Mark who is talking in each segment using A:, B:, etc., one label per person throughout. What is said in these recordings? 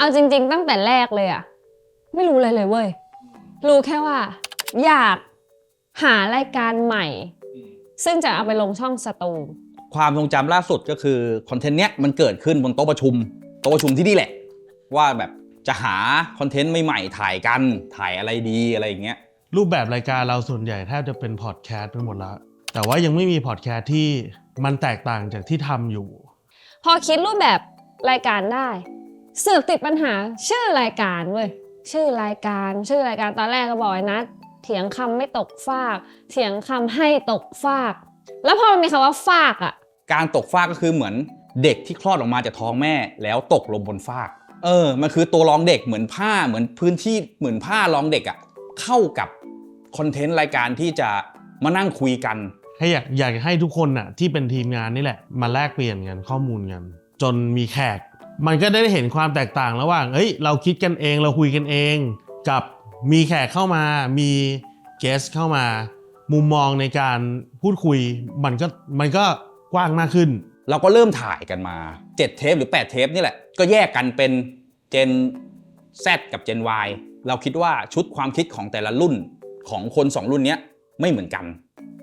A: เอาจริง ๆ ตั้งแต่แรกเลยอะไม่รู้เลยเลยเว้ย รู้แค่ว่า อยากหารายการใหม่ ซึ่งจะเอาไปลงช่องสตูม
B: ความทรงจำล่าสุดก็คือคอนเทนต์เนี้ยมันเกิดขึ้นบนโต๊ะประชุม โต๊ะประชุมที่นี่แหละ ว่าแบบจะหาคอนเทนต์ใหม่ๆถ่ายกันถ่ายอะไรดีอะไรอย่างเงี้ย
C: รูปแบบรายการเราส่วนใหญ่แทบจะเป็นพอดแคสต์ไปหมดแล้ว แต่ว่ายังไม่มีพอดแคสต์ที่มันแตกต่างจากที่ทำอยู่
A: พอคิดรูปแบบรายการได้เสือกติดปัญหาชื่อรายการเว้ยชื่อรายการ ชื่อรายการตอนแรกก็บอกไอ้นัดเถียงคำไม่ตกฟากเถียงคำให้ตกฟาก แล้วพอมันมีคำว่าฟากอะ
B: การตกฟากก็คือเหมือนเด็กที่คลอดออกมาจากท้องแม่ แล้วตกลงบนฟาก เออ มันคือตัวรองเด็กเหมือนผ้าเหมือนพื้นที่เหมือนผ้ารองเด็กอะเข้ากับคอนเทนต์รายการที่จะมานั่งคุยกัน
C: ให้อยากอยากให้ทุกคนน่ะที่เป็นทีมงานนี่แหละ มาแลกเปลี่ยนกันข้อมูลกันจนมีแขก มันก็ได้เห็นความแตกต่างระหว่างเอ้ยเราคิดกันเองเราคุยกันเอง กับมีแขกเข้ามามีเกสเข้ามา มุมมองในการพูดคุยมันก็มันก็กว้างมากขึ้น
B: เราก็เริ่มถ่ายกันมา 7 เทปหรือ 8 เทปนี่แหละ ก็แยกกันเป็นเจน Z กับเจน Y เราคิดว่าชุดความคิดของแต่ละรุ่นของคน 2 รุ่นเนี้ยไม่เหมือนกัน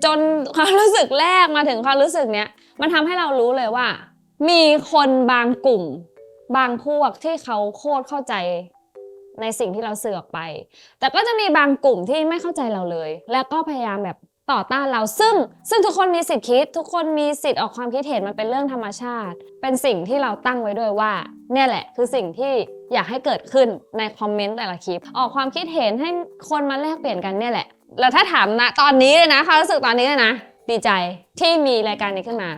A: จนความรู้สึกแรกมาถึงความรู้สึกเนี้ยมันทำให้เรารู้เลยว่า มีคนบางกลุ่ม บางพวกที่เขาโคตรเข้าใจในสิ่งที่เราเสือกไป แต่ก็จะมีบางกลุ่มที่ไม่เข้าใจเราเลย แล้วก็พยายามแบบต่อต้านเราซึ่ง ซึ่งทุกคนมีสิทธิ์คิด ทุกคนมีสิทธิ์ออกความคิดเห็นมันเป็นเรื่องธรรมชาติ เป็นสิ่งที่เราตั้งไว้ด้วยว่า เนี่ยแหละ คือสิ่งที่อยากให้เกิดขึ้นในคอมเมนต์แต่ละคลิป ออกความคิดเห็นให้คนมาแลกเปลี่ยนกันเนี่ยแหละ แล้วถ้าถามนะตอนนี้เลยนะความรู้สึกตอนนี้เลยนะ ดีใจที่มีรายการนี้ขึ้นมา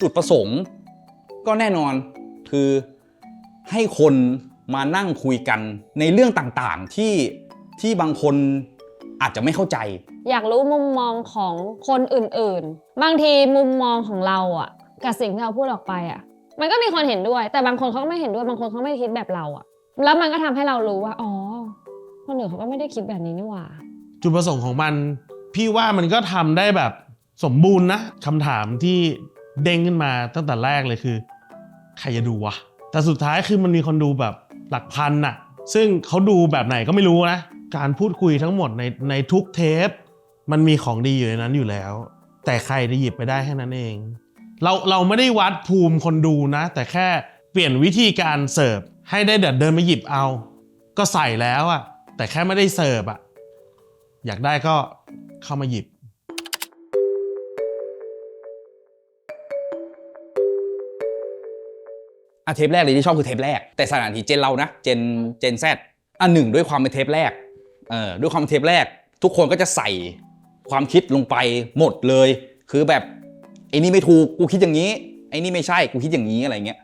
B: จุดประสงค์ก็แน่นอนคือให้คนมานั่งคุยกันในเรื่องต่างๆที่ที่บางคนอาจจะไม่เข้าใจ
A: อยากรู้มุมมองของคนอื่นๆ บางทีมุมมองของเราอะกับสิ่งที่เราพูดออกไปอะมันก็มีคนเห็นด้วย แต่บางคนเขาก็ไม่เห็นด้วยบางคนเขาไม่ได้คิดแบบเราอะแล้วมันก็ทำให้เรารู้ว่าอ๋อคนอื่นเขาก็ไม่ได้คิดแบบนี้นี่หว่า
C: จุดประสงค์ของมัน พี่ว่ามันก็ทำได้แบบสมบูรณ์นะคำถามที่ เด้งขึ้นมาตั้งแต่แรกเลยคือ ใครจะดูวะ แต่สุดท้ายคือมันมีคนดูแบบหลักพันน่ะ ซึ่งเขาดูแบบไหนก็ไม่รู้นะ การพูดคุยทั้งหมดในในทุกเทป มันมีของดีอยู่ในนั้นอยู่แล้ว แต่ใครจะหยิบไปได้แค่นั้นเอง เราเราไม่ได้วัดภูมิคนดูนะ แต่แค่เปลี่ยนวิธีการเสิร์ฟให้ได้เดินเดินมาหยิบเอา ก็ใส่แล้วอะแต่แค่ไม่ได้เสิร์ฟอะอยากได้ก็เข้ามาหยิบ
B: อะเทปแรกเลยที่ชอบคือเทปแรก แต่สถานที่เจนเรานะ เจน เจนแซดอะหนึ่งด้วยความเป็นเทปแรก เออด้วยความเป็นเทปแรก ทุกคนก็จะใส่ความคิดลงไปหมดเลย คือแบบไอ้นี่ไม่ถูก กูคิดอย่างนี้ ไอ้นี่ไม่ใช่ กูคิดอย่างนี้อะไรเงี้ย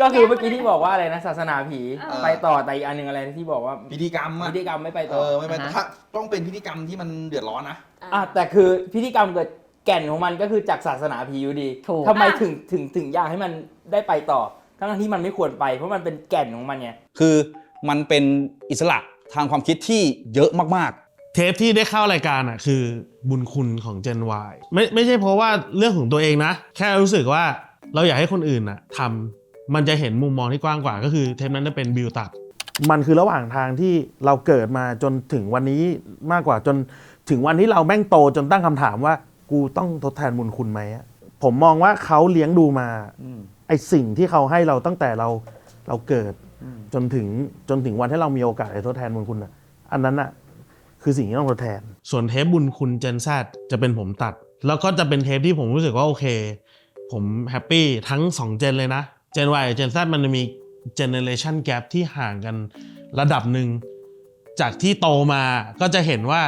D: ก็คือเมื่อกี้ที่บอกว่าอะไรนะศาสนาผี
E: เออ
D: ไปต่อแต่อีกอันหนึ่งอะไรที่บอกว่า
E: พิธีกรรมอะ
D: พิธีกรรมไม่ไป
E: เอ
D: ต่อ
E: อไม่ไป
D: อ่าฮะ
E: ถ้าต้องเป็นพิธีกรรมที่มันเดือดร้อนนะ
D: อะแต่คือพิธีกรรมเกิดแก่นของมันก็คือจากศาสนาผีอยู่ดี
F: ถูก
D: ทำไมถึงถึงถึงอยากให้มันได้ไปต่อ ทั้งที่มันไม่ควรไป เพราะมันเป็นแก่นของมันไง
B: คือมันเป็นอิสระทางความคิดที่เยอะมาก
C: เทปที่ได้เข้ารายการอะคือบุญคุณของ Gen Y ไม่ไม่ใช่เพราะว่าเรื่องของตัวเองนะ แค่รู้สึกว่าเราอยากให้คนอื่นอะทำมันจะเห็นมุมมองที่กว้างกว่า ก็คือเทปนั้นจะเป็นบิวตัดมันคือระหว่างทางที่เราเกิดมาจนถึงวันนี้มากกว่าจนถึงวันที่เราแม่งโตจนตั้งคำถามว่า กูต้องทดแทนบุญคุณไหมอะ ผมมองว่าเขาเลี้ยงดูมาไอสิ่งที่เขาให้เราตั้งแต่เราเราเกิดจนถึงจนถึงวันที่เรามีโอกาสได้ทดแทนบุญคุณอะอันนั้นอะคือสิ่งที่ต้องทดแทน ส่วนเทปบุญคุณเจนซจะเป็นผมตัด แล้วก็จะเป็นเทปที่ผมรู้สึกว่าโอเค ผมแฮปปี้ทั้ง2เจนเลยนะเจน Y กับเจน Z มันจะมีเจเนเรชันแก p ที่ห่างกันระดับหนึ่งจากที่โตมาก็จะเห็นว่า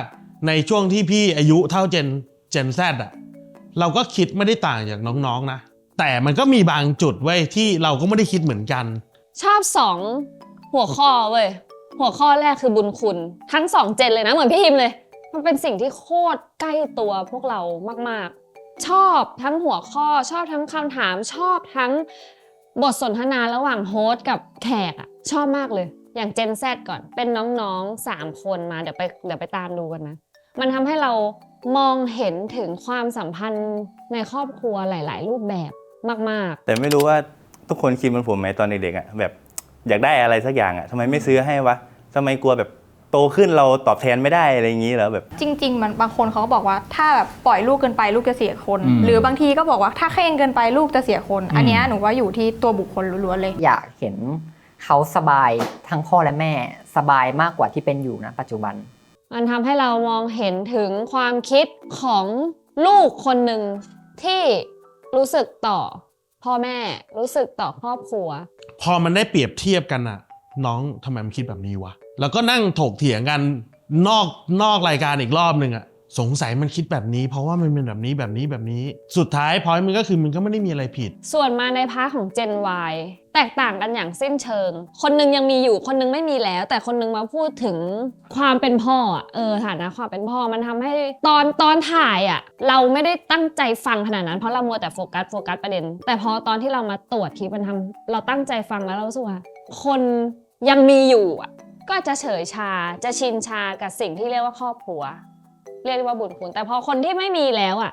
C: ในช่วงที่พี่อายุเท่าเจนเจน Z อะ เราก็คิดไม่ได้ต่างจากน้องๆนะ แต่มันก็มีบางจุดไว้ยที่เราก็ไม่ได้คิดเหมือนกัน
A: ชอบสองหัวข้อเว้ยหัวข้อแรกคือบุญคุณ ทั้งสองเจนเลยนะเหมือนพี่ฮิมเลย มันเป็นสิ่งที่โคตรใกล้ตัวพวกเรามากๆ ชอบทั้งหัวข้อชอบทั้งคำถาม ชอบทั้งบทสนทนาระหว่างโฮสต์กับแขกอะชอบมากเลย อย่างเจนแซก่อนเป็นน้องๆ 3 คนมาเดี๋ยวไปเดี๋ยวไปตามดูกันนะ มันทำให้เรา มองเห็นถึงความสัมพันธ์ในครอบครัวหลาย ๆ รูปแบบมาก
F: แต่ไม่รู้ว่าทุกคนคิดเหมือนผมไหมตอนเด็กๆอะแบบอยากได้อะไรสักอย่างอะทำไมไม่ซื้อให้วะทำไมกลัวแบบโตขึ้นเราตอบแทนไม่ได้อะไรอย่างนี้เหรอแบบ
G: จริง ๆ มันบางคนเขาก็บอกว่าถ้าแบบปล่อยลูกเกินไปลูกจะเสียคน
B: อืม
G: หรือบางทีก็บอกว่าถ้าเคร่งเกินไปลูกจะเสียคน อันเนี้ยหนูว่าอยู่ที่ตัวบุคคลล้วนๆเลย
H: อยากเห็นเขาสบายทั้งพ่อและแม่สบายมากกว่าที่เป็นอยู่นะปัจจุบัน
A: ๆ มันทำให้เรามองเห็นถึงความคิดของลูกคนหนึ่งที่รู้สึกต่อ พ่อแม่รู้สึกต่อครอบครัว
C: พอมันได้เปรียบเทียบกันอะน้องทำไมมันคิดแบบนี้วะ แล้วก็นั่งถกเถียงกันนอกนอกรายการอีกรอบหนึ่งอะสงสัยมันคิดแบบนี้ เพราะว่ามันเป็นแบบนี้แบบนี้แบบนี้ สุดท้ายพอยมันก็คือมันก็ไม่ได้มีอะไรผิด
A: ส่วนมาในพาร์ทของ Gen Y แตกต่างกันอย่างสิ้นเชิง คนหนึงยังมีอยู่ คนหนึงไม่มีแล้ว แต่คนหนึงมาพูดถึงความเป็นพ่ออะเออฐานะความเป็นพ่อมันทำให้ตอนตอนถ่ายอะเราไม่ได้ตั้งใจฟังขนาดนั้น เพราะเรามัวแต่โฟกัสโฟกัสประเด็น แต่พอตอนที่เรามาตรวจคลิปมันทำเราตั้งใจฟังแล้วเรารู้สึกว่าคนยังมีอยู่อะก็จะเฉยชาจะชินชากับสิ่งที่เรียกว่าครอบครัว เรียกว่าบุญคุณแต่พอคนที่ไม่มีแล้วอะ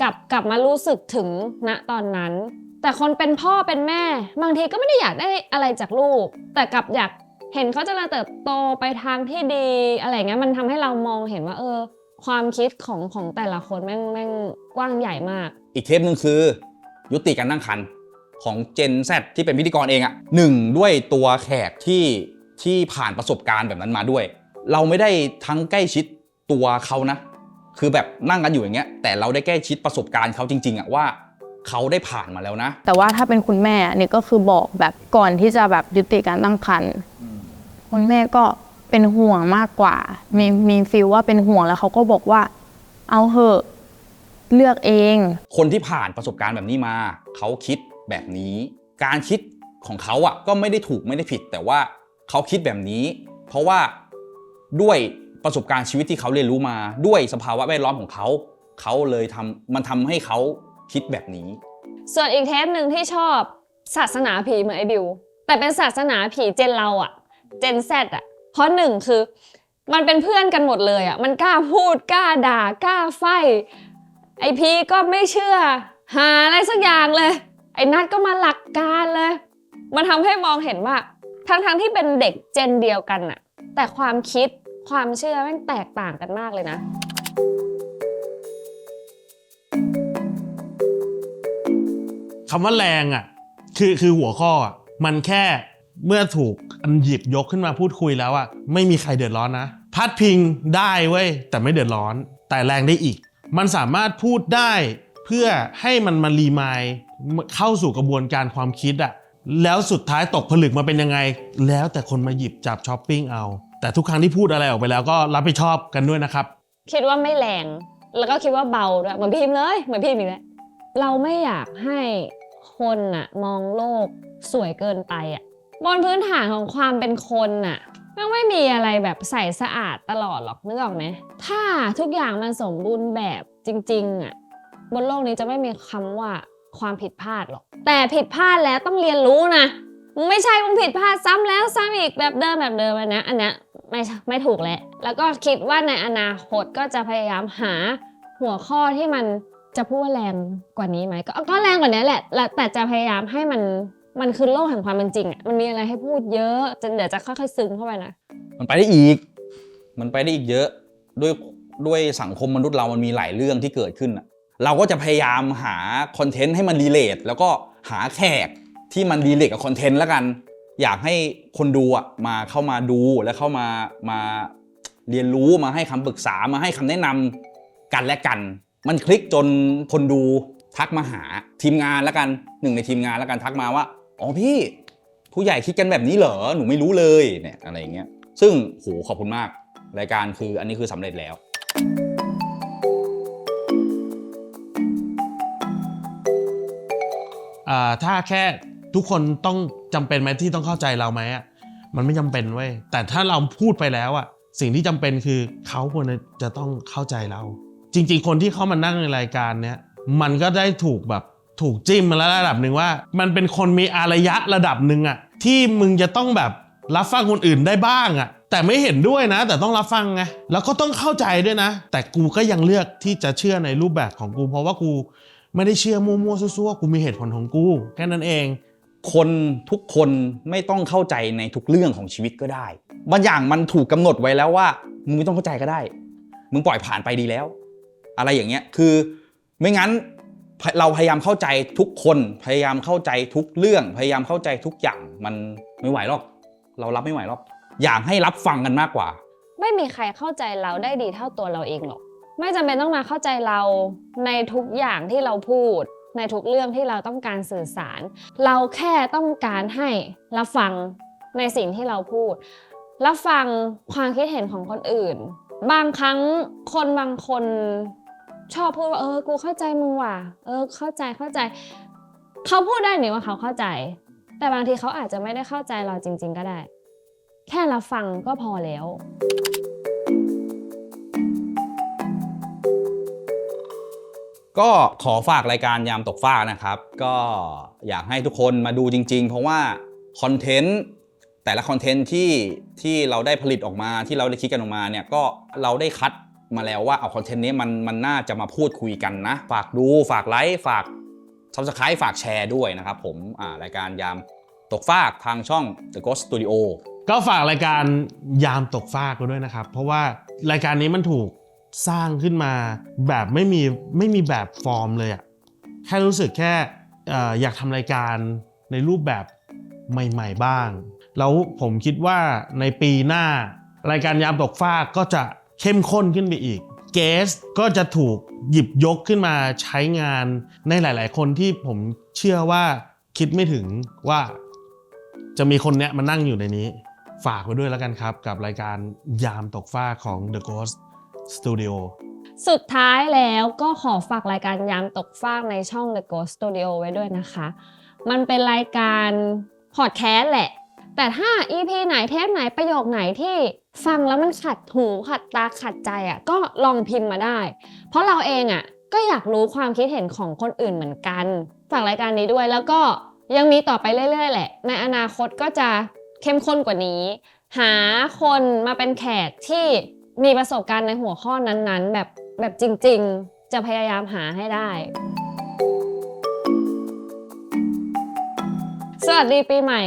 A: กลับกลับมารู้สึกถึงณตอนนั้น แต่คนเป็นพ่อเป็นแม่ บางทีก็ไม่ได้อยากได้อะไรจากลูก แต่กลับอยากเห็นเขาจะเติบโตไปทางที่ดีอะไรเงี้ยมันทำให้เรามองเห็นว่าเออ ความคิดของของแต่ละคนแม่งแม่งกว้างใหญ่มาก
B: อีกเทปหนึ่งคือ ยุติการนั่งคันของเจน Z ที่เป็นพิธีกรเองอะหนึ่งด้วยตัวแขกที่ที่ผ่านประสบการณ์แบบนั้นมาด้วย เราไม่ได้ทั้งใกล้ชิดตัวเขานะ คือแบบนั่งกันอยู่อย่างเงี้ยแต่เราได้ใกล้ชิดประสบการณ์เขาจริง ๆอะว่า เขาได้ผ่านมาแล้วนะ
I: แต่ว่าถ้าเป็นคุณแม่เนี่ยก็คือบอกแบบก่อนที่จะแบบยุติการตั้งครรภ์คุณแม่ก็เป็นห่วงมากกว่า มีมีฟีลว่าเป็นห่วงแล้วเขาก็บอกว่า เอาเหอะเลือกเอง
B: คนที่ผ่านประสบการณ์แบบนี้มา เขาคิดแบบนี้ การคิดของเขาอะก็ไม่ได้ถูกไม่ได้ผิด แต่ว่าเขาคิดแบบนี้ เพราะว่าด้วยประสบการณ์ชีวิตที่เขาเรียนรู้มา ด้วยสภาวะแวดล้อมของเขา เขาเลยทำมันทำให้เขา คิดแบบนี้
A: ส่วนอีกเทปหนึ่งที่ชอบศาสนาผีเหมือนไอ้บิว แต่เป็นศาสนาผีเจนเราอะเจนแซอะเพราะหนึ่งคือ มันเป็นเพื่อนกันหมดเลยอะมันกล้าพูดกล้าด่ากล้าไฟไอพีก็ไม่เชื่อ หาอะไรสักอย่างเลย ไอ้นัดก็มาหลักการเลย มันทำให้มองเห็นว่า ทั้งๆที่เป็นเด็กเจนเดียวกันอะแต่ความคิดความเชื่อแม่งแตกต่างกันมากเลยนะำ
C: ว่าแรงอะคือคือหัวข้ออะมันแค่เมื่อถูกอันหยิบยกขึ้นมาพูดคุยแล้วอะไม่มีใครเดือดร้อนนะพัดพิงได้เว้ยแต่ไม่เดือดร้อน แต่แรงได้อีก มันสามารถพูดได้เพื่อให้มันมารีมายเข้าสู่กระบวนการความคิดอะแล้วสุดท้ายตกผลึกมาเป็นยังไง แล้วแต่คนมาหยิบจับช้อปปิ้งเอา แต่ทุกครั้งที่พูดอะไรออกไปแล้วก็รับผิดชอบกันด้วยนะครับ
A: คิดว่าไม่แรง แล้วก็คิดว่าเบาด้วยเหมือนพิมพ์เลย เหมือนพิมพ์อีกแล้วเราไม่อยากให้ คนอะมองโลกสวยเกินไปอะบนพื้นฐานของความเป็นคนอะมันไม่มีอะไรแบบใสสะอาดตลอดหรอกนึกออกไหมถ้าทุกอย่างมันสมบูรณ์แบบจริงๆอะบนโลกนี้จะไม่มีคำว่าความผิดพลาดหรอก แต่ผิดพลาดแล้วต้องเรียนรู้นะไม่ใช่มึงผิดพลาดซ้ำแล้วซ้ำอีกแบบเดิมแบบเดิมอันนี้อันนี้ไม่ไม่ถูกแล้วแล้วก็คิดว่าในอนาคตก็จะพยายามหาหัวข้อที่มัน จะพูดว่าแรงกว่านี้ไหมก็ก็แรงกว่านี้แหละแต่จะพยายามให้มันมันคือโลกแห่งความเป็นจริงอะมันมีอะไรให้พูดเยอะจนเดี๋ยวจะค่อยๆซึมเข้าไปนะ
B: มันไปได้อีก มันไปได้อีกเยอะด้วยด้วยสังคมมนุษย์เรามันมีหลายเรื่องที่เกิดขึ้นอะเราก็จะพยายามหาคอนเทนต์ให้มันรีเลทแล้วก็หาแขกที่มันรีเลทกับคอนเทนต์แล้วกัน อยากให้คนดูอะมาเข้ามาดูแล้วเข้ามามาเรียนรู้มาให้คำปรึกษามาให้คำแนะนำกันและกัน มันคลิกจนคนดูทักมาหาทีมงานแล้วกันหนึ่งในทีมงานแล้วกันทักมาว่าอ๋อพี่ ผู้ใหญ่คิดกันแบบนี้เหรอหนูไม่รู้เลยเนี่ยอะไรอย่างเงี้ยซึ่งโหขอบคุณมากรายการคืออันนี้คือสำเร็จแล้ว
C: อ่าถ้าแค่ทุกคนต้องจำเป็นไหมที่ต้องเข้าใจเราไหมอะมันไม่จำเป็นเว้ยแต่ถ้าเราพูดไปแล้วอะสิ่งที่จำเป็นคือเขาควรจะต้องเข้าใจเรา จริง ๆ คนที่เข้ามานั่งในรายการเนี้ยมันก็ได้ถูกแบบถูกจิ้มมาแล้วระดับหนึ่งว่า มันเป็นคนมีอารยะระดับหนึ่งอะที่มึงจะต้องแบบรับฟังคนอื่นได้บ้างอะแต่ไม่เห็นด้วยนะ แต่ต้องรับฟังไงแล้วก็ต้องเข้าใจด้วยนะ แต่กูก็ยังเลือกที่จะเชื่อในรูปแบบของกู เพราะว่ากูไม่ได้เชื่อมั่วๆซั่วๆกูมีเหตุผลของกู แค่นั้นเอง
B: คนทุกคนไม่ต้องเข้าใจในทุกเรื่องของชีวิตก็ได้บางอย่างมันถูกกำหนดไว้แล้วว่ามึงไม่ต้องเข้าใจก็ได้ มึงปล่อยผ่านไปดีแล้ว อะไรอย่างเงี้ยคือไม่งั้นเราพยายามเข้าใจทุกคนพยายามเข้าใจทุกเรื่อง พยายามเข้าใจทุกอย่างมันไม่ไหวหรอก เรารับไม่ไหวหรอก อยากให้รับฟังกันมากกว่า
A: ไม่มีใครเข้าใจเราได้ดีเท่าตัวเราเองหรอก ไม่จำเป็นต้องมาเข้าใจเราในทุกอย่างที่เราพูด ในทุกเรื่องที่เราต้องการสื่อสาร เราแค่ต้องการให้รับฟังในสิ่งที่เราพูดรับฟังความคิดเห็นของคนอื่น บางครั้งคนบางคน ชอบพูดว่าเออ กูเข้าใจมึงว่ะ เออ เข้าใจเข้าใจ เขาพูดได้นี่ว่าเขาเข้าใจ แต่บางทีเขาอาจจะไม่ได้เข้าใจเราจริง ๆ ก็ได้ แค่เรับฟังก็พอแล้ว
B: ก็ขอฝากรายการยามตกฟ้านะครับ ก็อยากให้ทุกคนมาดูจริง ๆ เพราะว่าคอนเทนต์แต่ละคอนเทนต์ที่ที่เราได้ผลิตออกมาที่เราได้คิดกันออกมาเนี่ยก็เราได้คัด มาแล้วว่าเอาคอนเทนต์นี้มันมันน่าจะมาพูดคุยกันนะ ฝากดูฝากไลค์ฝาก subscribe ฝากแชร์ด้วยนะครับผมอ่ารายการยามตกฟากทางช่อง The Ghost Studio
C: ก็ฝากรายการยามตกฟากด้วยนะครับ เพราะว่ารายการนี้มันถูกสร้างขึ้นมาแบบไม่มีไม่มีแบบฟอร์มเลยอะแค่รู้สึกแค่อออยากทำรายการในรูปแบบใหม่ ๆ บ้าง แล้วผมคิดว่าในปีหน้ารายการยามตกฟากก็จะ เข้มข้นขึ้นไปอีกเกสก็จะถูกหยิบยกขึ้นมาใช้งานในหลาย ๆ คนที่ผมเชื่อว่าคิดไม่ถึงว่าจะมีคนเนี้ยมานั่งอยู่ในนี้ ฝากไว้ด้วยแล้วกันครับ กับรายการยามตกฟ้าของ The Ghost Studio
A: สุดท้ายแล้วก็ขอฝากรายการยามตกฟ้าในช่อง The Ghost Studio ไว้ด้วยนะคะ มันเป็นรายการพอดแคสต์แหละ แต่ถ้า EP ไหนเทปไหนประโยคไหนที่ ฟังแล้วมันขัดหูขัดตาขัดใจอะก็ลองพิมพ์มาได้ เพราะเราเองอะก็อยากรู้ความคิดเห็นของคนอื่นเหมือนกันฝากรายการนี้ด้วยแล้วก็ยังมีต่อไปเรื่อย ๆ แหละ ในอนาคตก็จะเข้มข้นกว่านี้ หาคนมาเป็นแขกที่มีประสบการณ์ในหัวข้อนั้นๆ แบบแบบจริง ๆ จะพยายามหาให้ได้ สวัสดีปีใหม่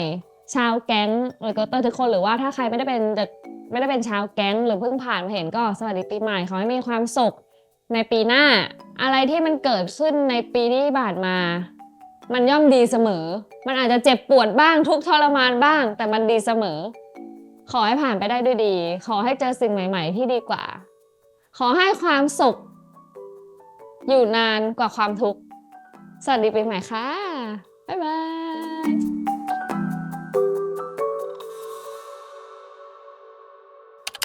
A: ชาวแก๊งหรือก็เตอร์ทุกคนหรือว่าถ้าใครไม่ได้เป็น ไม่ได้เป็นชาวแก๊งหรือเพิ่งผ่านมาเห็นก็สวัสดีปีใหม่ขอให้มีความสุขในปีหน้า อะไรที่มันเกิดขึ้นในปีที่ผ่านมา มันย่อมดีเสมอ มันอาจจะเจ็บปวดบ้างทุกทรมานบ้าง แต่มันดีเสมอ ขอให้ผ่านไปได้ด้วยดี ขอให้เจอสิ่งใหม่ ๆ ที่ดีกว่า ขอให้ความสุข อยู่นานกว่าความทุกข์สวัสดีปีใหม่ค่ะบ๊ายบาย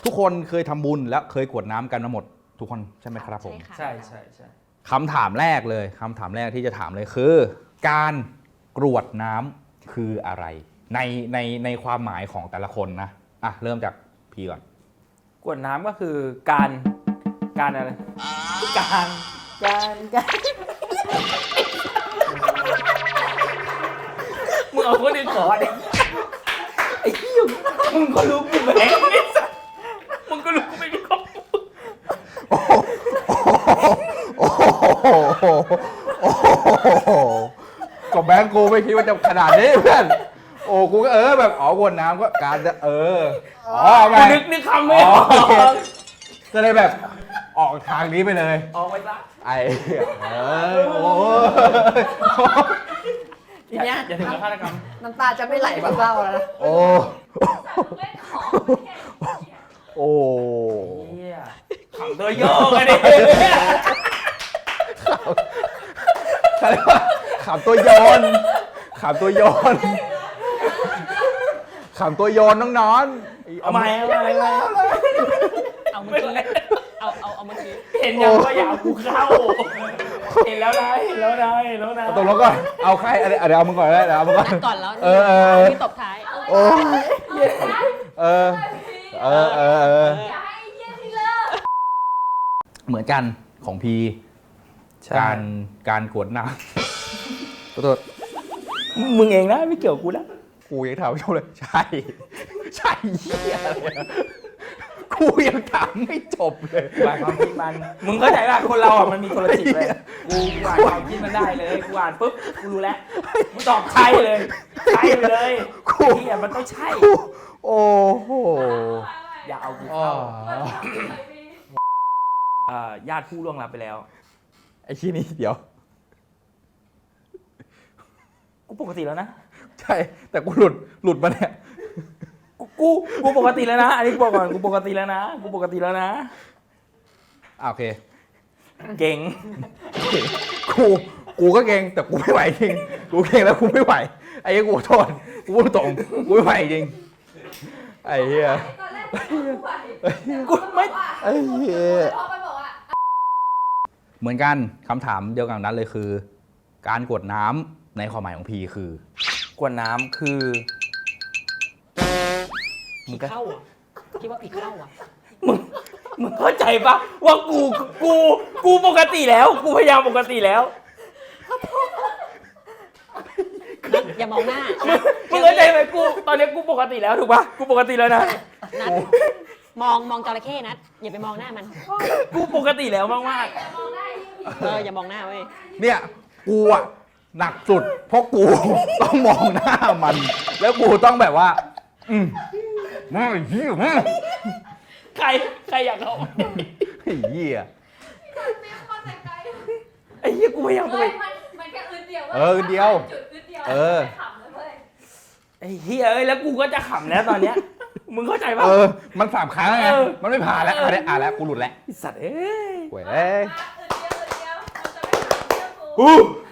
B: ทุกคนเคยทำบุญและเคยกรวดน้ำกันมาหมด ทุกคนใช่ไหมครับผม
D: ใช่ใช่ใช่
B: คำถามแรกเลยคำถามแรกที่จะถามเลยคือ การกรวดน้ำคืออะไร ในในในความหมายของแต่ละคนนะอะเริ่มจากพีก่อน
D: กวดน้ำก็คือการการอะไรการการการมึงเอาคนอื่นก่อนดิไอ้เหี้ยมึงก็รู้กูแบงไอ้สัสมึงก็รู้กูไม่มีครอบครัว
B: โอ้โห โอ้โหก็แบงค์กูไม่คิดว่าจะขนาดนี้เพื่อน โอ้กูก็เออแบบอ๋อกรวดน้ำก็การจะเออ อ๋อ
D: กู
B: ไม่
D: นึกนึกคำไม่ออก
B: อ๋อโอเคก็เลยแบบออกทางนี้ไปเลย
D: ออกไปซะ
B: ไอ้เอ้ยโอ้ย
D: ทีเนี้ยอย่าถึงกับฆาตกรรม
H: น้ำตาจะไม่ไหลมาเศร้าแล้วนะ
B: โอ้โอ้
D: เหี้ยขำตัวโยกอะดิ
B: เขาเรียกว่าขำตัวโยนขำตัวโยนขำตัวโยนน้องนอน
D: เอาใหม่เอาใหม่เอาใหม่
A: เอาเมื่อกี้เอาเอาเอาเมื่อกี้
D: เห็นยังว่าอยากกูเข้า เห็นแล้วนะเห็นแล้วนะเห็นแล้วนะ
B: ตกลงก่อนเอาใครเดี๋ยวเดี๋ยวเอามึงก่อนเลยเดี๋ยวเอามึงก่อน
A: ก่อนแล้ว
B: เออเออ
A: ที่ตบท้าย
B: โอ้ยเออเออเออเหมือนกันของพี การการกวดน้ำขอโทษ
D: มึงเองนะไม่เกี่ยวกับกูนะ
B: กูยังถามไม่จบเลย ใช่ ใช่เหี้ยอะไรอะกูยังถามไม่จบเลย
D: อ่านความคิดมัน มึงเข้าใจป่ะคนเราอะมันมีคนละจิตเลยกูกูอ่านความคิดมันได้เลย กูอ่านปุ๊บ กูรู้แล้วกูตอบใช่เลย ใช่ไปเลย
B: กู
D: เฮียมันต้องใช่
B: โอ้โห
D: อย่าเอากู
B: อ๋อ
D: เข้าเอ่อญาติผู้ล่วงลับไปแล้ว
B: ไอ้ที่นี่เดี๋ยว
D: กูปกติแล้วนะ
B: ใช่ แต่กูหลุดหลุดมาเนี่ย
D: กูกูกูปกติแล้วนะ อันนี้กูบอกก่อนกูปกติแล้วนะ กูปกติแล้วนะ
B: อะโอเค
D: เก่ง
B: กูกูก็เก่งแต่กูไม่ไหวจริง กูเก่งแล้วกูไม่ไหว ไอ้เหี้ยกูขอโทษกูพูดตรงกูไม่ไหวจริง ไอ้เหี้ย
D: กูไม่
B: ไอ้เหี้ย เหมือนกันคำถามเดียวกันนั้นเลยคือ การกดน้ำในความหมายของพีคือ
D: กวนน้ำคือ
H: ผีเข้าอะคิดว่าผีเข้าอะ
D: มึงมึงเข้าใจปะว่ากูกู กูปกติแล้ว กูพยายามปกติแล้ว
H: อย่ามองหน้า
D: มึงมึงเข้าใจไหมกู ตอนนี้กูปกติแล้วถูกปะกูปกติแล้วนะ
H: นัดมองมองจระเข้นัดอย่าไปมองหน้ามัน
D: กูปกติแล้วมาก
H: เอออย่ามองหน้าเว้ย
B: เนี่ยกูอะหนักสุด เพราะกู ต้องมองหน้ามัน แล้วกูต้องแบบว่า อืมมาไอ้เหี้ยมา
D: ๆใครใครอยากเอา
B: ไอ้เหี้ย
D: ไอ้เหี้ยกูพยายามปกติ
B: เออเดียวเออ
D: ไอ้เหี้ยเอ้ยแล้วกูก็จะขำแล้วตอนเนี้ยมึงเข้าใจปะ
B: เออ มันสามครั้งแล้วไง
D: เออ
B: มันไม่ผ่านแล้วอะได้อะแล้วกูหลุดแล้ว
D: ไอ้สัตว์เอ้ย
B: เว้ย
D: อู้ 오!